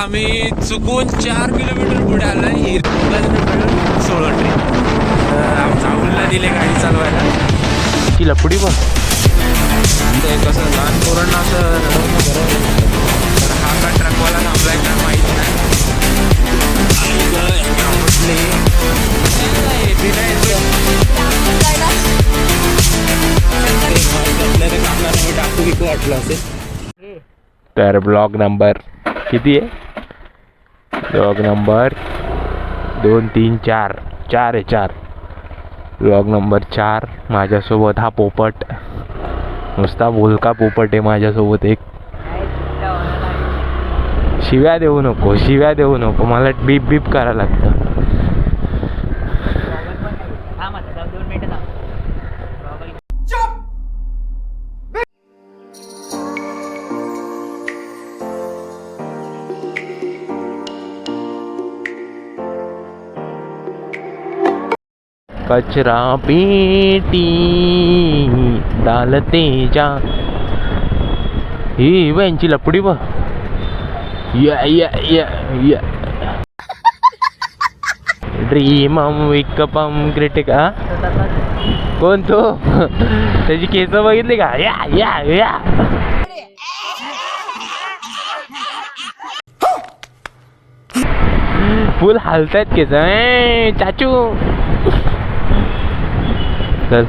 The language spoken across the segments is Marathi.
आम्ही चुकून चार किलोमीटर पुढे आलोय सोळा ट्रेन आमच्या राहुलला दिले गाडी चालवायला. ती लपडी पण? ते कसं लहान पोरांना असं आहे. तर हा का ट्रकवाला थांबलाय का माहीत नाही. तर ब्लॉग नंबर किती आहे? लॉग नंबर दोन तीन चार. चार आहे चार. लॉग नंबर चार माझ्यासोबत हा पोपट. नुसता बोलका पोपट आहे माझ्यासोबत एक. शिव्या देऊ नको शिव्या देऊ नको. मला बीप बीप करायला लागतं. कचरा पेटी डालते जा. ही यांची लपडी बघ. या या या या. ड्रीमम विकपम क्रिटिका कोण तो? त्याची केस बघितली का? या या या. फुल हालतायत केस. ए, चाचू. तर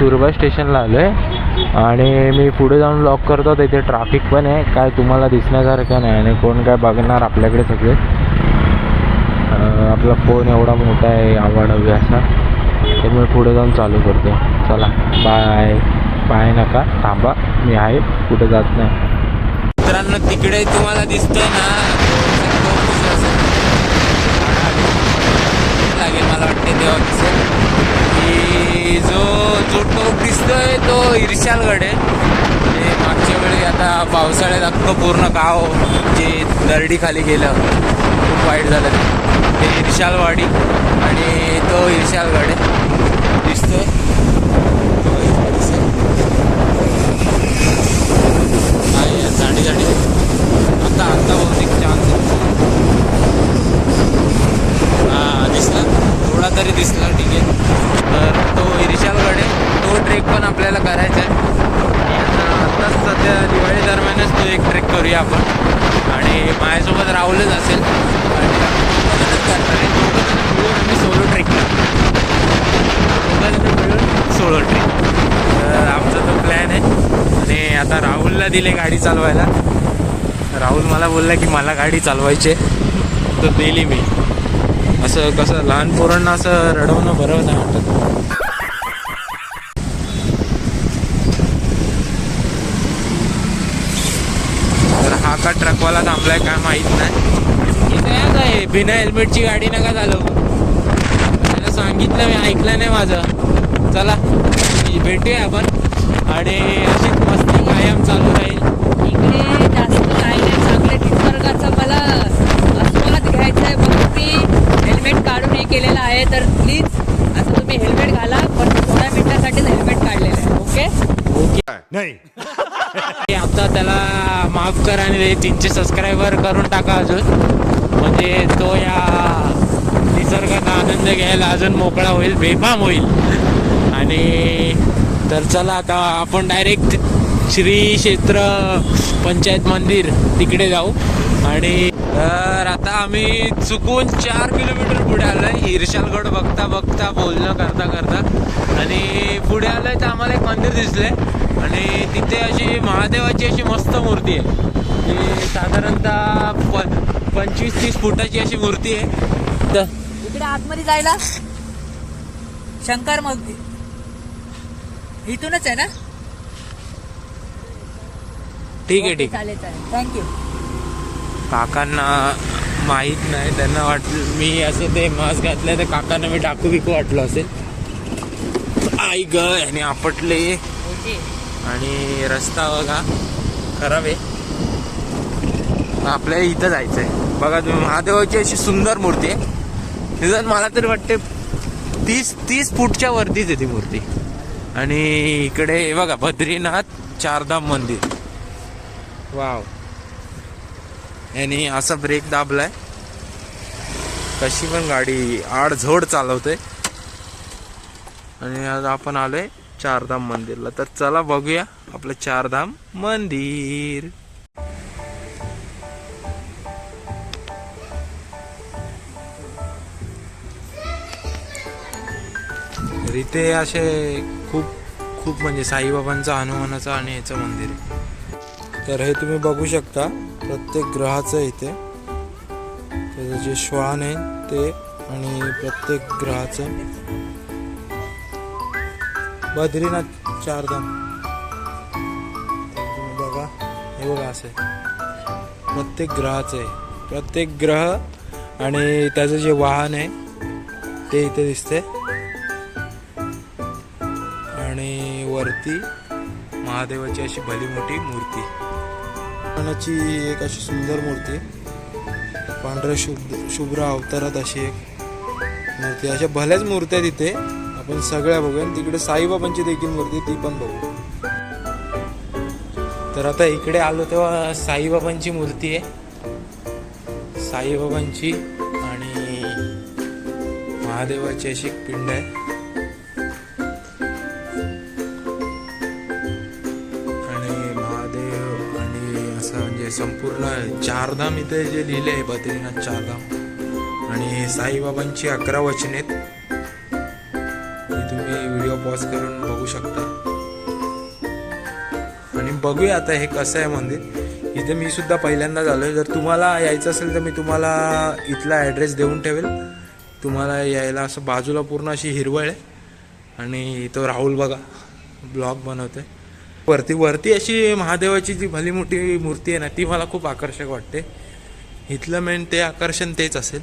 तुर्भा स्टेशनला आलो आहे आणि मी पुढे जाऊन लॉक करतो. तिथे ट्रॅफिक पण आहे. काय तुम्हाला दिसण्यासारखं नाही आणि कोण काय बघणार आपल्याकडे सगळे. आपला फोन एवढा मोठा आहे आवाडवी असा. त्यामुळे पुढे जाऊन चालू करतो. चला बाय बाय नका. थांबा. मी आहे. कुठे जात नाही. मित्रांनो तिकडे तुम्हाला दिसतोय ना लागेल मला वाटते तेव्हा दिसेल. की जो जो टोक दिसतोय तो इर्शालगड आहे. ते मागच्या वेळी आता पावसाळ्यात अख्खं पूर्ण गाव जे दरडीखाली गेलं खूप वाईट झालं. ते इर्शालवाडी आणि तो इर्शालगड आहे. दिसतोय. आहे, झाडी आता दिसला. थोडा तरी दिसला ठीक आहे तर तो इरिशालगड आहे तो ट्रेक पण आपल्याला करायचा आहे आणि आत्ताच सध्या दिवाळी दरम्यानच तो एक ट्रेक करूया आपण. आणि माझ्यासोबत राहुलच असेल. आणि आम्ही सोलो ट्रेकला मिळून सोलो ट्रेक तर आमचा तो प्लॅन आहे. आणि आता राहुलला दिले गाडी चालवायला. राहुल मला बोलला की मला गाडी चालवायची आहे. तर दिली मी. असं कसं लहान पोरांना असं रडवणं बरं नाही वाटत. तर ट्रकवाला थांबलाय काय माहीत नाही. हे काय बिना हेल्मेटची गाडी नका चालवू. त्याला सांगितलं मी ऐकलं नाही माझं. चला भेटूया आपण. आणि अशी मस्ती कायम चालू राहील इकडे जास्त काही नाही चांगले निसर्गाचा मला आस्वाद घ्यायचा आहे म्हणून मी हेल्मेट काढून हे केलेलं आहे तर प्लीज असं तुम्ही हेल्मेट घाला पण थोड्या मिनिटासाठीच हेल्मेट काढलेलं आहे ओके ओके नाही हे आता त्याला माफ कर आणि ते तीनशे सबस्क्रायबर करून टाका अजून. म्हणजे तो या निसर्गाचा आनंद घ्यायला अजून मोकळा होईल बेफाम होईल. आणि तर चला आता आपण डायरेक्ट श्री क्षेत्र पंचायत मंदिर तिकडे जाऊ. आणि तर आता आम्ही चुकून चार किलोमीटर पुढे आलोय. इर्शालगड बघता बघता बोलणं करता करता. आणि पुढे आलोय तर आम्हाला एक मंदिर दिसलंय. आणि तिथे अशी महादेवाची अशी मस्त मूर्ती आहे. ती साधारणतः प पंचवीस तीस फुटाची अशी मूर्ती आहे. तर इकडे आतमध्ये जायला? शंकर मग इथूनच आहे ना? ठीक आहे ठीक आहे. चालेल चालेल. थँक्यू काकांना माहीत नाही त्यांना वाटलं मी असं ते मास्क घातलं तर काकांना मी टाकू बिकू वाटलं असेल. आई ग आणि आपटले. आणि रस्ता बघा खराब आहे. आपल्याला इथं जायचंय. बघा तुम्ही महादेवाची अशी सुंदर मूर्ती आहे. निदान मला तरी वाटते तीस तीस फूटच्या वरतीच आहे ती मूर्ती. आणि इकडे बघा बद्रीनाथ चारधाम मंदिर. वाव. यांनी असा ब्रेक दाबलाय. कशी पण गाडी आडझोड चालवते आणि आज आपण आलोय चारधाम मंदिरला. तर चला बघूया आपलं चारधाम मंदिर. इथे असे खूप खूप म्हणजे साईबाबांचं हनुमानाचं आणि याचं मंदिर आहे. तर हे तुम्ही बघू शकता प्रत्येक ग्रहाचं इथे. त्याचं जे श्वान आहे ते आणि प्रत्येक ग्रहाचं. बद्रीनाथ चारधाम. बघा हे बघा असं आहे. प्रत्येक ग्रहाचं आहे. प्रत्येक ग्रह आणि त्याचं जे वाहन आहे ते इथे दिसते आणि वरती महादेवाची अशी भली मोठी मूर्ती. हनुमानाची एक अशी सुंदर मूर्ती पांढऱ्या शुभ शुभ्र अवतारात अशी एक मूर्ती अशा भल्याच मूर्त्या तिथे आपण सगळ्या बघूया. तिकडे साईबाबांची देखील मूर्ती ती पण बघू. तर आता इकडे आलो तेव्हा साईबाबांची मूर्ती आहे. साईबाबांची आणि महादेवाची अशी एक पिंड आहे. आणि महादेव आणि असं म्हणजे संपूर्ण चारधाम इथे जे लिहिले आहे बद्रीनाथ चारधाम. आणि साईबाबांची अकरा वचने आहेत. तुम्ही व्हिडिओ पॉज करून बघू शकता. आणि बघूया आता हे कसं आहे मंदिर. इथे मी सुद्धा पहिल्यांदा आहे जर तुम्हाला यायचं असेल तर मी तुम्हाला इथला ॲड्रेस देऊन ठेवेल. तुम्हाला यायला असं बाजूला पूर्ण अशी हिरवळ आहे. आणि तो राहुल बघा ब्लॉग बनवतोय. वरती वरती अशी महादेवाची जी भली मोठी मूर्ती आहे ना ती मला खूप आकर्षक वाटते. इथलं मेन ते आकर्षण तेच असेल.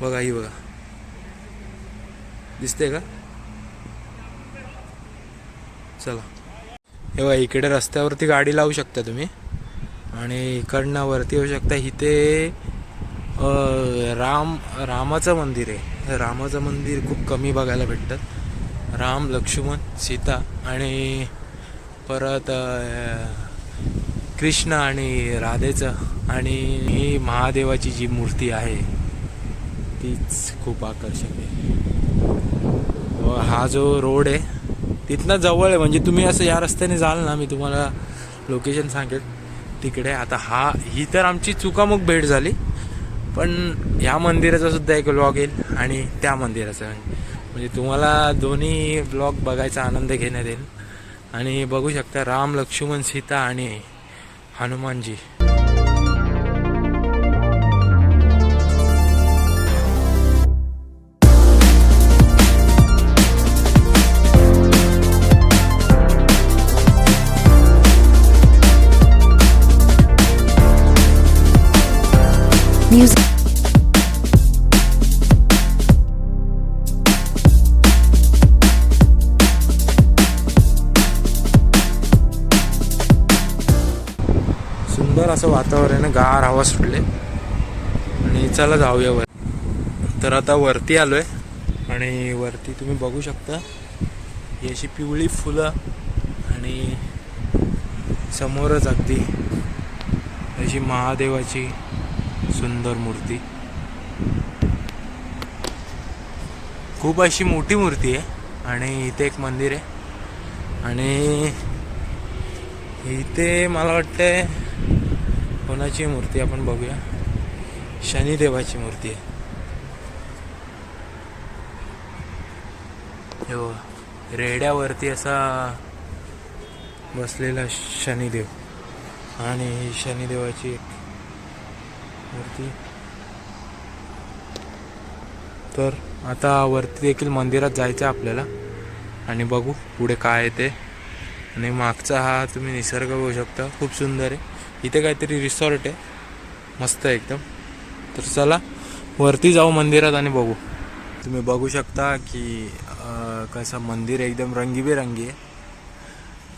बघा ही बघा. दिसते का? चला. हे बघा इकडे रस्त्यावरती गाडी लावू शकता तुम्ही. आणि इकडनं वरती येऊ शकता इथे राम रामाचं मंदिर आहे. रामाचं मंदिर खूप कमी बघायला भेटतात राम लक्ष्मण सीता आणि परत कृष्ण आणि राधेचं आणि ही महादेवाची जी मूर्ती आहे तीच खूप आकर्षक आहे. व हा जो रोड आहे तिथनं जवळ आहे. म्हणजे तुम्ही असं या रस्त्याने जाल ना मी तुम्हाला लोकेशन सांगेल. तिकडे आता हा ही तर आमची चुकामुक भेट झाली. पण ह्या मंदिराचा सुद्धा एक ब्लॉग येईल आणि त्या मंदिराचा. म्हणजे तुम्हाला दोन्ही ब्लॉग बघायचा आनंद घेण्यात येईल. आणि बघू शकता राम लक्ष्मण सीता आणि हनुमानजी. Music. सुंदर असं वातावरण आहे गार हवा सुटले. आणि चला जाऊया वर. तर आता वरती आलोय. आणि वरती तुम्ही बघू शकता. ही अशी पिवळी फुलं आणि समोरच अगदी अशी महादेवाची सुंदर मूर्ती. खूप अशी मोठी मूर्ती आहे आणि इथे एक मंदिर आहे. आणि इथे मला वाटतंय कोणाची मूर्ती आपण बघूया. शनिदेवाची मूर्ती आहे. हो रेड्यावरती असा बसलेला शनिदेव. आणि शनिदेवाची एक वरती. तर आता वरती देखील मंदिरात जायचं आहे आपल्याला. आणि बघू पुढे काय आहे ते. आणि मागचा हा तुम्ही निसर्ग बघू शकता. खूप सुंदर आहे. इथे काहीतरी रिसॉर्ट आहे. मस्त आहे एकदम. तर चला वरती जाऊ मंदिरात आणि बघू. तुम्ही बघू शकता की कसं मंदिर एकदम रंगीबेरंगी आहे.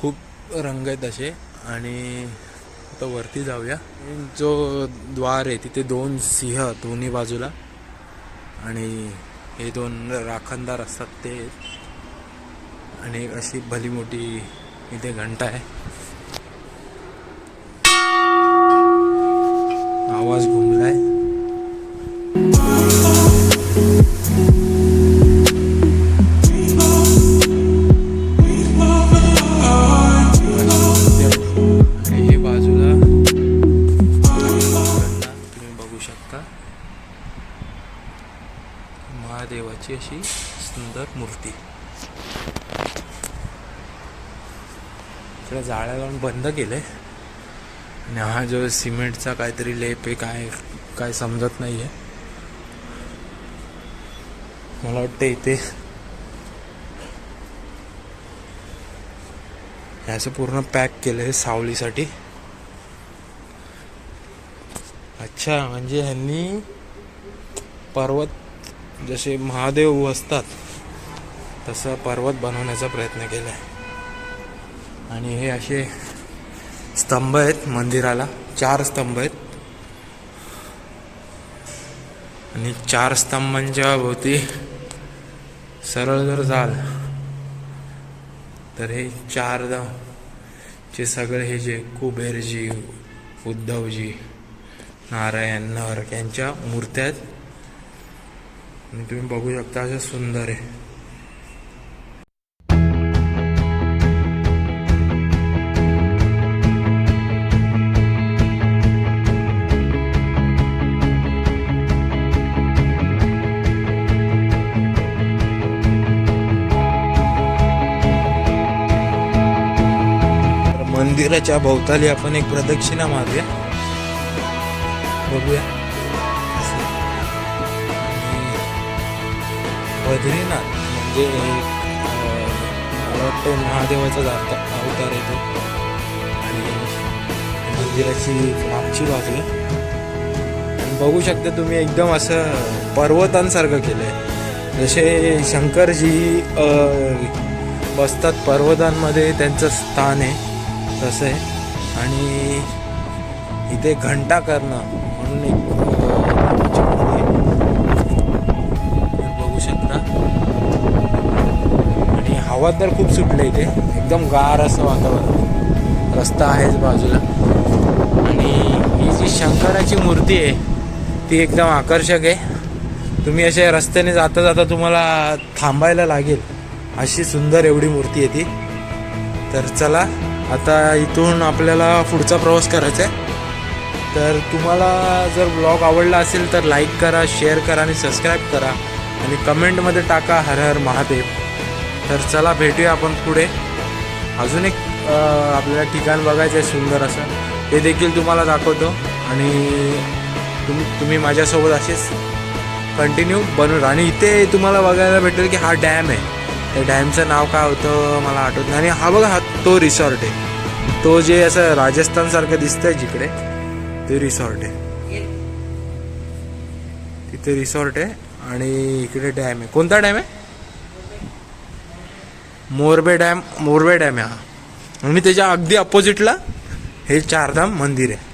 खूप रंग आहेत असे. आणि आता वरती जाऊया. जो द्वार आहे तिथे दोन सिंह दोन्ही बाजूला. आणि हे दोन राखणदार असतात ते. आणि एक अशी भली मोठी इथे घंटा आहे. इकडे जाळ्या लावून बंद केले. आणि हा जो सिमेंटचा काहीतरी लेप आहे काय काय समजत नाही आहे मला वाटतं इथे ह्याचं पूर्ण पॅक केलं आहे सावलीसाठी. अच्छा म्हणजे ह्यांनी पर्वत जसे महादेव असतात तसं पर्वत बनवण्याचा प्रयत्न केला आहे आणि हे असे स्तंभ आहेत मंदिराला. चार स्तंभ आहेत. आणि चार स्तंभांच्या भोवती सरळ जर जाल तर हे चार चे सगळे हे जे कुबेरजी उद्धवजी नारायण नरक यांच्या मूर्त्या आहेत. आणि तुम्ही बघू शकता असं सुंदर आहे. मंदिराच्या भोवताली आपण एक प्रदक्षिणा मारूया. बघूया. बद्रीनाथ म्हणजे मला वाटतं महादेवाचा जाता अवतार येतो आणि मंदिराची मागची बाजू आणि बघू शकता तुम्ही एकदम असं पर्वतांसारखं केलंय. जसे शंकरजी बसतात पर्वतांमध्ये त्यांचं स्थान आहे. तसं. आहे आणि इथे घंटा करणं म्हणून एक बघू शकता. आणि हवा तर खूप सुटलं इथे. एकदम गार असं वातावरण. रस्ता आहेच बाजूला. आणि ही जी शंकराची मूर्ती आहे ती एकदम आकर्षक आहे. तुम्ही अशा रस्त्याने जाता जाता तुम्हाला थांबायला लागेल. अशी सुंदर एवढी मूर्ती आहे ती. तर चला आता इथून आपल्याला पुढचा प्रवास करायचा आहे. तर तुम्हाला जर ब्लॉग आवडला असेल तर लाईक करा शेअर करा आणि सबस्क्राईब करा. आणि कमेंटमध्ये टाका हर हर महादेव. तर चला भेटूया आपण पुढे. अजून एक आपल्याला ठिकाण बघायचं आहे सुंदर असं. ते देखील तुम्हाला दाखवतो. आणि तुम्ही तुम्ही माझ्यासोबत असेच. कंटिन्यू बनवून आणि इथे तुम्हाला बघायला भेटेल की हा डॅम आहे. त्या डॅमचं नाव काय होतं मला आठवत नाही. आणि हा बघा हा तो रिसॉर्ट आहे. तो जे असं राजस्थानसारखं दिसतंय जिकडे ते रिसॉर्ट आहे. तिथे रिसॉर्ट आहे आणि इकडे डॅम आहे. कोणता डॅम आहे? मोरबे डॅम मोरबे डॅम आहे हा. आणि त्याच्या अगदी अपोजिटला हे चारधाम मंदिर आहे.